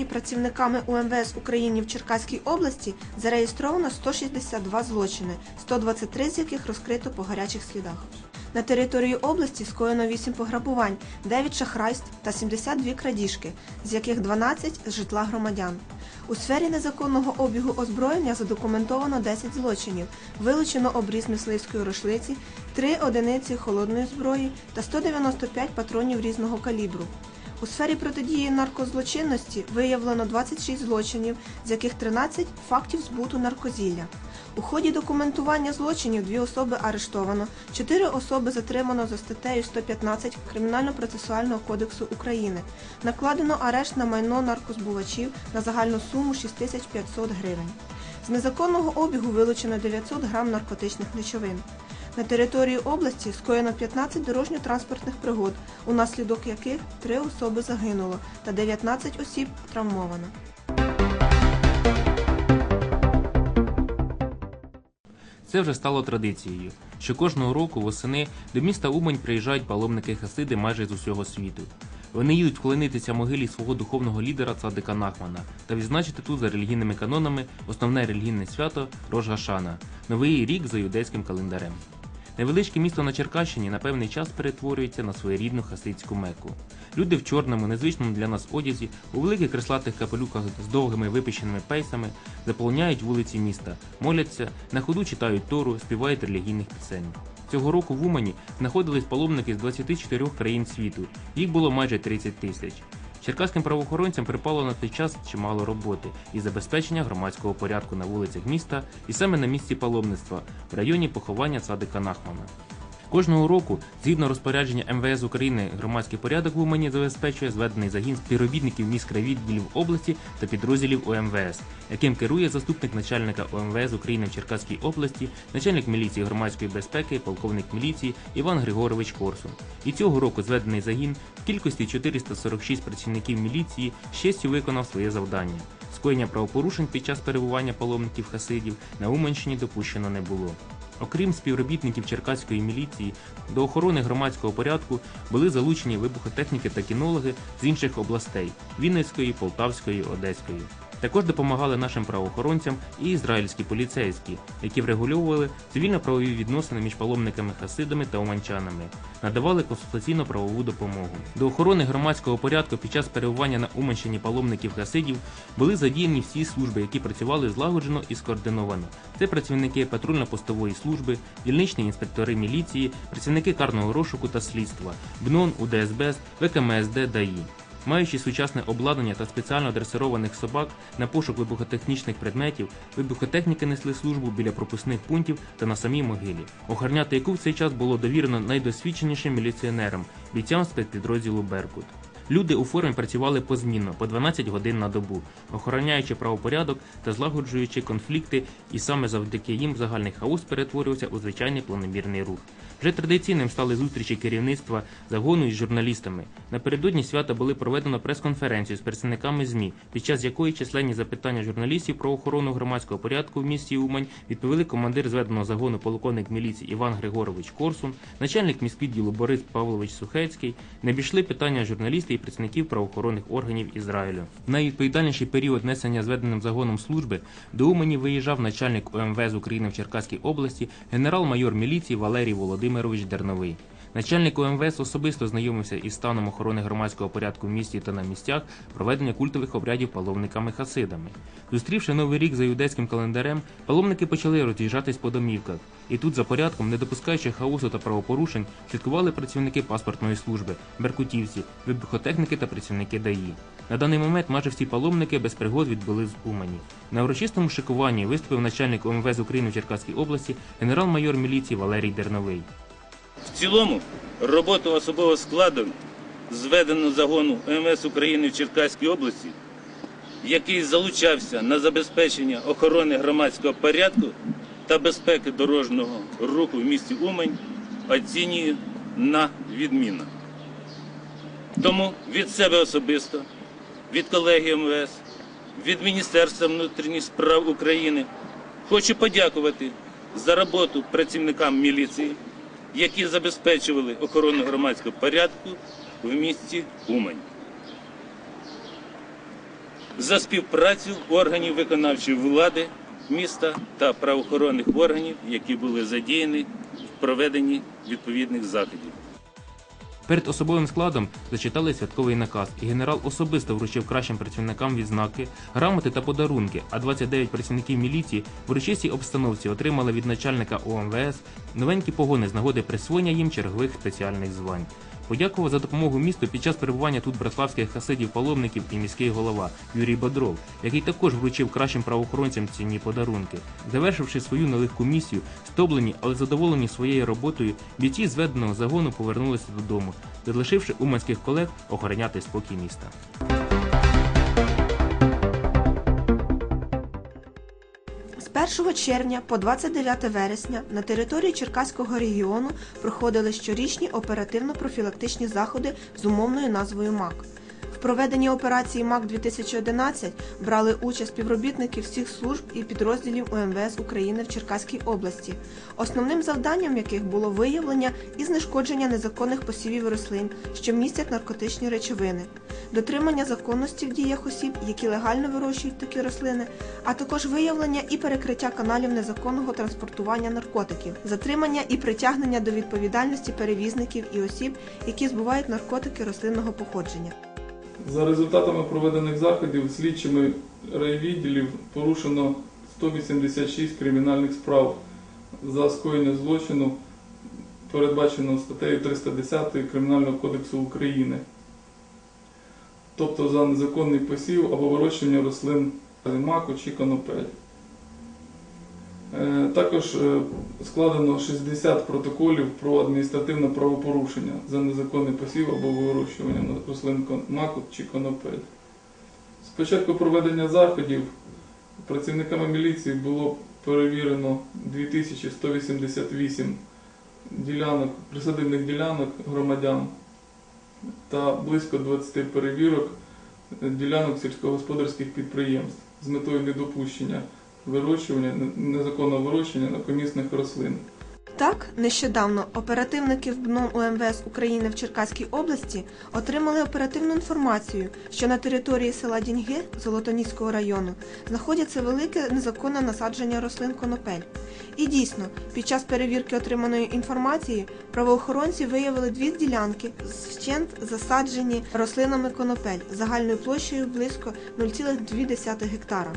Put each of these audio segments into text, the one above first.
сьогодні працівниками УМВС України в Черкаській області зареєстровано 162 злочини, 123 з яких розкрито по гарячих слідах. На території області скоєно 8 пограбувань, 9 шахрайств та 72 крадіжки, з яких 12 з житла громадян. У сфері незаконного обігу озброєння задокументовано 10 злочинів, вилучено обріз мисливської рошлиці, 3 одиниці холодної зброї та 195 патронів різного калібру. У сфері протидії наркозлочинності виявлено 26 злочинів, з яких 13 фактів збуту наркозілля. У ході документування злочинів дві особи арештовано, чотири особи затримано за статтею 115 Кримінально-процесуального кодексу України. Накладено арешт на майно наркозбувачів на загальну суму 6500 гривень. З незаконного обігу вилучено 900 грам наркотичних речовин. На території області скоєно 15 дорожньо-транспортних пригод, унаслідок яких 3 особи загинуло та 19 осіб травмовано. Це вже стало традицією, що кожного року восени до міста Умань приїжджають паломники хасиди майже з усього світу. Вони їдуть вклонитися могилі свого духовного лідера Цадика Нахмана та відзначити тут за релігійними канонами основне релігійне свято Рож Гашана – новий рік за юдейським календарем. Невеличке місто на Черкащині на певний час перетворюється на своєрідну хасидську меку. Люди в чорному, незвичному для нас одязі, у великих креслатих капелюках з довгими випищеними пейсами заполоняють вулиці міста, моляться, на ходу читають тору, співають релігійних пісень. Цього року в Умані знаходились паломники з 24 країн світу. Їх було майже 30 тисяч. Черкаським правоохоронцям припало на той час чимало роботи і забезпечення громадського порядку на вулицях міста, і саме на місці паломництва в районі поховання Цадика Нахмана. Кожного року, згідно розпорядження МВС України, громадський порядок в Умані забезпечує зведений загін співробітників міськрайвідділів області та підрозділів ОМВС, яким керує заступник начальника ОМВС України в Черкаській області, начальник міліції громадської безпеки, полковник міліції Іван Григорович Корсун. І цього року зведений загін в кількості 446 працівників міліції з честю виконав своє завдання. Скоєння правопорушень під час перебування паломників хасидів на Уманщині допущено не було. Окрім співробітників черкаської міліції, до охорони громадського порядку були залучені вибухотехніки та кінологи з інших областей Вінницької, Полтавської, Одеської. Також допомагали нашим правоохоронцям і ізраїльські поліцейські, які врегульовували цивільно-правові відносини між паломниками хасидами та уманчанами, надавали консультаційно-правову допомогу. До охорони громадського порядку під час перебування на Уманщині паломників хасидів були задіяні всі служби, які працювали злагоджено і скоординовано. Це працівники патрульно-постової служби, дільничні інспектори міліції, працівники карного розшуку та слідства, БНОН, УДСБ, ВКМСД, ДАІ. Маючи сучасне обладнання та спеціально дресированих собак на пошук вибухотехнічних предметів, вибухотехніки несли службу біля пропускних пунктів та на самій могилі, охороняти яку в цей час було довірено найдосвідченішим міліціонерам, бійцям спецпідрозділу Беркут. Люди у формі працювали позмінно по 12 годин на добу, охороняючи правопорядок та злагоджуючи конфлікти, і саме завдяки їм загальний хаос перетворювався у звичайний планомірний рух. Вже традиційним стали зустрічі керівництва загону із журналістами. Напередодні свята були проведено прес-конференцію з представниками ЗМІ, під час якої численні запитання журналістів про охорону громадського порядку в місті Умань відповіли командир зведеного загону полковник міліції Іван Григорович Корсун, начальник міськвідділу Борис Павлович Сухецький. Не обійшли питання журналістів представників правоохоронних органів Ізраїлю. В найвідповідальніший період несення зведеним загоном служби до Умані виїжджав начальник ОМВС України в Черкаській області, генерал-майор міліції Валерій Володимирович Дерновий. Начальник ОМВС особисто знайомився із станом охорони громадського порядку в місті та на місцях проведення культових обрядів паломниками-хасидами. Зустрівши новий рік за юдейським календарем, паломники почали роз'їжджатись по домівках. І тут за порядком, не допускаючи хаосу та правопорушень, слідкували працівники паспортної служби, беркутівці, вибухотехніки та працівники ДАІ. На даний момент майже всі паломники без пригод відбули з Умані. На урочистому шикуванні виступив начальник ОМВС України в Черкаській області генерал-майор міліції Валерій Дерновий. В цілому роботу особового складу зведеного загону МС України в Черкаській області, який залучався на забезпечення охорони громадського порядку та безпеки дорожнього руху в місті Умань, оцінюю на відмінно. Тому від себе особисто, від колеги МВС, від Міністерства внутрішніх справ України хочу подякувати за роботу працівникам міліції, які забезпечували охорону громадського порядку в місті Умань. за співпрацю органів виконавчої влади міста та правоохоронних органів, які були задіяні в проведенні відповідних заходів. Перед особовим складом зачитали святковий наказ, і генерал особисто вручив кращим працівникам відзнаки, грамоти та подарунки. А 29 працівників міліції в урочистій обстановці отримали від начальника ОМВС новенькі погони з нагоди присвоєння їм чергових спеціальних звань. Подякував за допомогу місту під час перебування тут братславських хасидів паломників і міський голова Юрій Бодров, який також вручив кращим правоохоронцям цінні подарунки. Завершивши свою нелегку місію, стоблені, але задоволені своєю роботою, бійці зведеного загону повернулися додому, залишивши уманських колег охороняти спокій міста. 1 червня по 29 вересня на території Черкаського регіону проходили щорічні оперативно-профілактичні заходи з умовною назвою МАК. В проведенні операції МАК 2011 брали участь співробітники всіх служб і підрозділів УМВС України в Черкаській області, основним завданням яких було виявлення і знешкодження незаконних посівів рослин, що містять наркотичні речовини, дотримання законності в діях осіб, які легально вирощують такі рослини, а також виявлення і перекриття каналів незаконного транспортування наркотиків, затримання і притягнення до відповідальності перевізників і осіб, які збувають наркотики рослинного походження. За результатами проведених заходів слідчими райвідділів порушено 186 кримінальних справ за скоєння злочину, передбачено статтею 310 Кримінального кодексу України, тобто за незаконний посів або вирощування рослин маку чи конопель. Е, Також е, складено 60 протоколів про адміністративне правопорушення за незаконний посів або вирощування рослин маку чи конопель. З початку проведення заходів працівниками міліції було перевірено 2188 ділянок, присадибних ділянок громадян та близько 20 перевірок ділянок сільськогосподарських підприємств з метою недопущення вирощування, незаконного вирощування накомісних рослин. Так, нещодавно оперативники в БНО УМВС України в Черкаській області отримали оперативну інформацію, що на території села Діньги Золотоніського району знаходяться велике незаконне насадження рослин конопель. І дійсно, під час перевірки отриманої інформації правоохоронці виявили дві ділянки вщент засаджені рослинами конопель загальною площею близько 0,2 гектара.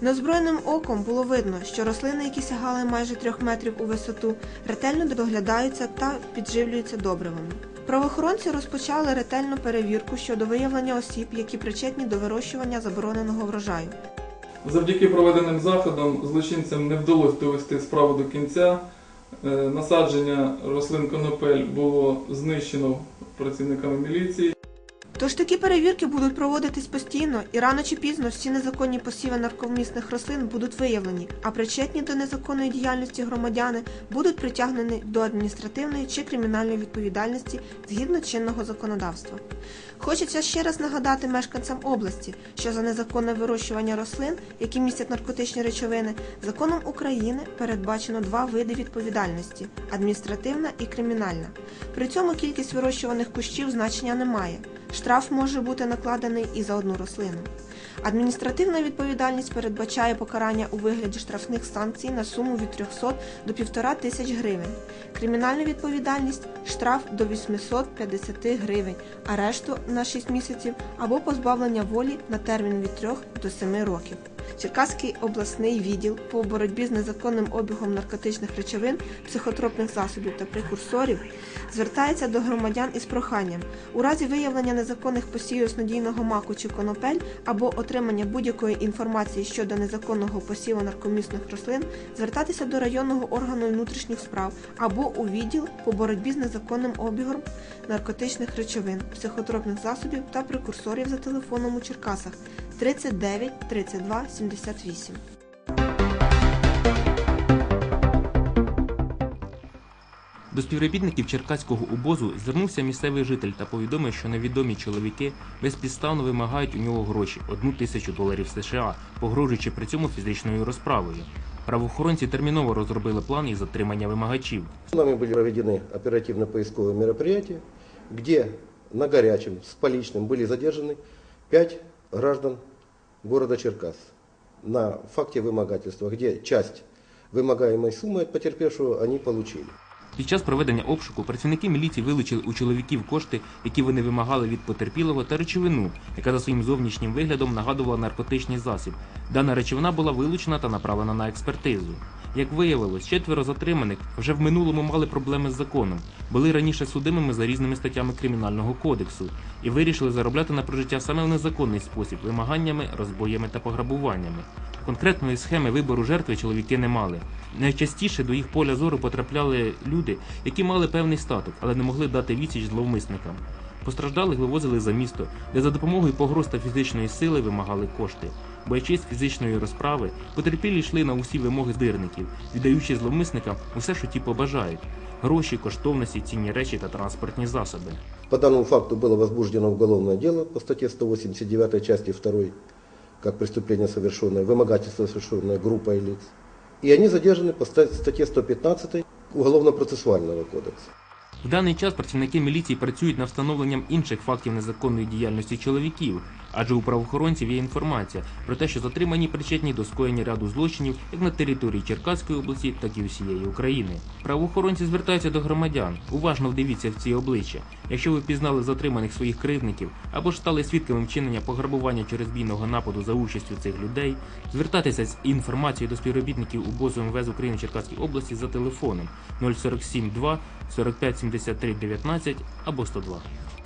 Неозброєним оком було видно, що рослини, які сягали майже трьох метрів у висоту, ретельно доглядаються та підживлюються добривами. Правоохоронці розпочали ретельну перевірку щодо виявлення осіб, які причетні до вирощування забороненого врожаю. Завдяки проведеним заходам злочинцям не вдалося довести справу до кінця. Е, Насадження рослин конопель було знищено працівниками міліції. Тож такі перевірки будуть проводитись постійно, і рано чи пізно всі незаконні посіви наркомісних рослин будуть виявлені, а причетні до незаконної діяльності громадяни будуть притягнені до адміністративної чи кримінальної відповідальності згідно чинного законодавства. Хочеться ще раз нагадати мешканцям області, що за незаконне вирощування рослин, які містять наркотичні речовини, законом України передбачено два види відповідальності адміністративна і кримінальна. При цьому кількість вирощуваних кущів значення не має. Штраф може бути накладений і за одну рослину. Адміністративна відповідальність передбачає покарання у вигляді штрафних санкцій на суму від 300 до 1,5 тисяч гривень. Кримінальна відповідальність штраф до 850 гривень, арешту на 6 місяців або позбавлення волі на термін від 3 до 7 років. Черкаський обласний відділ по боротьбі з незаконним обігом наркотичних речовин, психотропних засобів та прекурсорів звертається до громадян із проханням у разі виявлення незаконних посівів снодійного маку чи конопель або отримання будь-якої інформації щодо незаконного посіву наркомісних рослин, звертатися до районного органу внутрішніх справ або у відділ по боротьбі з незаконним обігом наркотичних речовин, психотропних засобів та прекурсорів за телефоном у Черкасах 39 32 78. До співробітників черкаського обозу звернувся місцевий житель та повідомив, що невідомі чоловіки безпідставно вимагають у нього гроші одну тисячу доларів США, погрожуючи при цьому фізичною розправою. Правоохоронці терміново розробили план із затримання вимагачів. Нами были проведены оперативно-поисковые мероприятия, где на горячем с поличным были задержаны пять граждан города Черкас на факте вымогательства, где часть вымогаемой суммы от потерпевшего они получили. Під час проведення обшуку працівники міліції вилучили у чоловіків кошти, які вони вимагали від потерпілого, та речовину, яка за своїм зовнішнім виглядом нагадувала наркотичний засіб. Дана речовина була вилучена та направлена на експертизу. Як виявилось, четверо затриманих вже в минулому мали проблеми з законом, були раніше судимими за різними статтями кримінального кодексу і вирішили заробляти на прожиття саме в незаконний спосіб вимаганнями, розбоями та пограбуваннями. Конкретної схеми вибору жертви чоловіки не мали. Найчастіше до їх поля зору потрапляли люди, які мали певний статок, але не могли дати відсіч зловмисникам. Постраждалих вивозили за місто, де за допомогою погроз та фізичної сили вимагали кошти. Боячись фізичної розправи, потерпілі йшли на усі вимоги здирників, віддаючи зловмисникам усе, що ті побажають: гроші, коштовності, цінні речі та транспортні засоби. По данному факту было возбуждено уголовное дело по статье 189 части 2, как преступление совершенное, вымогательство совершенное группой лиц. И они задержаны по ста- статье 115 Уголовно-процессуального кодекса. В даний час працівники міліції працюють над встановленням інших фактів незаконної діяльності чоловіків, адже у правоохоронців є інформація про те, що затримані причетні до скоєння ряду злочинів як на території Черкаської області, так і усієї України. Правоохоронці звертаються до громадян. Уважно вдивіться в ці обличчя. Якщо ви впізнали затриманих своїх кривдників або ж стали свідками вчинення пограбування чи розбійного нападу за участю цих людей, звертайтеся з інформацією до співробітників УБОЗу МВС України в Черкаській області за телефоном 047 2 45 73 19 або 102. –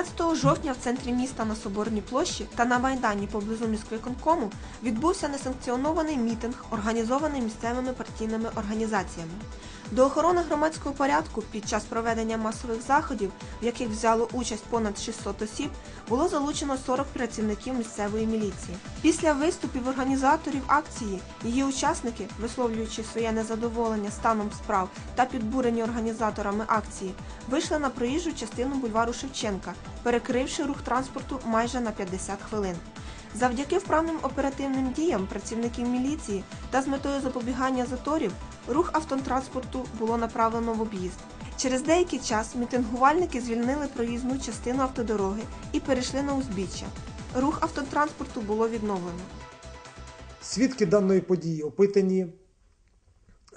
13 жовтня в центрі міста на Соборній площі та на Майдані поблизу міськвиконкому відбувся несанкціонований мітинг, організований місцевими партійними організаціями. До охорони громадського порядку під час проведення масових заходів, в яких взяло участь понад 600 осіб, було залучено 40 працівників місцевої міліції. Після виступів організаторів акції її учасники, висловлюючи своє незадоволення станом справ та підбурені організаторами акції, вийшли на проїжджу частину бульвару Шевченка, перекривши рух транспорту майже на 50 хвилин. Завдяки вправним оперативним діям працівників міліції та з метою запобігання заторів рух автотранспорту було направлено в об'їзд. Через деякий час мітингувальники звільнили проїзну частину автодороги і перейшли на узбіччя. Рух автотранспорту було відновлено. Свідки даної події опитані.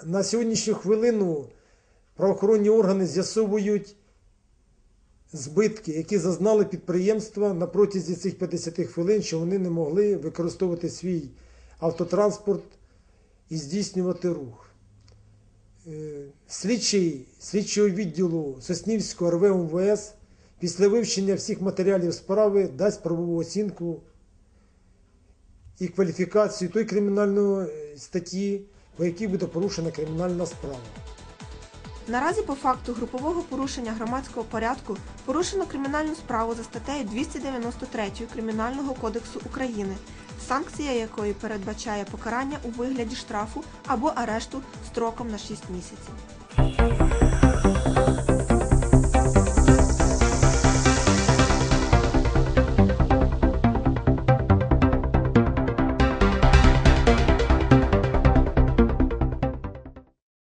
На сьогоднішню хвилину правоохоронні органи з'ясовують збитки, які зазнали підприємства на протязі цих 50 хвилин, що вони не могли використовувати свій автотранспорт і здійснювати рух. Е, Слідчий слідчого відділу Соснівського РВ МВС після вивчення всіх матеріалів справи дасть правову оцінку і кваліфікацію тої кримінальної е, статті, по якій буде порушена кримінальна справа. Наразі по факту групового порушення громадського порядку порушено кримінальну справу за статтею 293 Кримінального кодексу України, санкція якої передбачає покарання у вигляді штрафу або арешту строком на 6 місяців.